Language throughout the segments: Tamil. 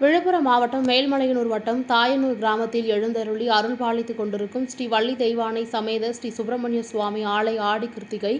விழுப்புரம் மாவட்டம் மேல்மலையனூர் வட்டம் தாயனூர் கிராமத்தில் எழுந்தருளி அருள் பாலித்துக் கொண்டிருக்கும் ஸ்ரீ வள்ளி தெய்வானை சமேத ஸ்ரீ சுப்பிரமணிய சுவாமி ஆலய ஆடி கிருத்திகை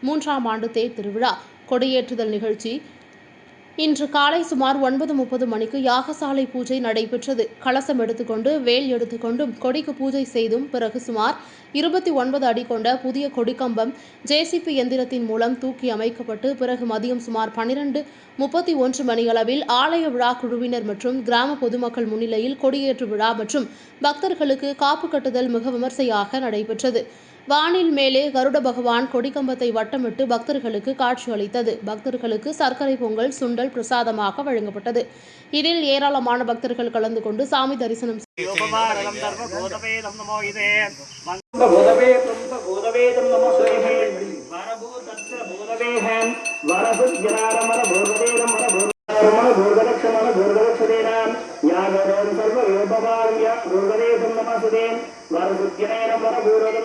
மூன்றாம் ஆண்டு தேர் திருவிழா. கொடியேற்றுதல் நிகழ்ச்சி இன்று காலை சுமார் ஒன்பது முப்பது மணிக்கு யாகசாலை பூஜை நடைபெற்றது. கலசம் எடுத்துக்கொண்டு வேல் எடுத்துக்கொண்டும் கொடிக்கு பூஜை செய்தும் பிறகு சுமார் இருபத்தி ஒன்பது அடி கொண்ட புதிய கொடிக்கம்பம் ஜேசிபி எந்திரத்தின் மூலம் தூக்கி அமைக்கப்பட்டு பிறகு மதியம் சுமார் பனிரெண்டு முப்பத்தி ஒன்று மணியளவில் ஆலய விழா குழுவினர் மற்றும் கிராம பொதுமக்கள் முன்னிலையில் கொடியேற்று விழா மற்றும் பக்தர்களுக்கு காப்பு கட்டுதல் மிக விமர்சையாக நடைபெற்றது. வானில் மேலே கருட பகவான் கொடிக்கம்பத்தை வட்டமிட்டு பக்தர்களுக்கு காட்சி அளித்தது. பக்தர்களுக்கு சர்க்கரை பொங்கல் சுண்டல் பிரசாதமாக வழங்கப்பட்டது. இதில் ஏராளமான பக்தர்கள் கலந்து கொண்டு சாமி தரிசனம் യാഗരോ സർവ യോഗപാദ്യ ഗുരുദേവം നമസുദേം വരസുദ്ധ്യനേനം വരഗൂരകം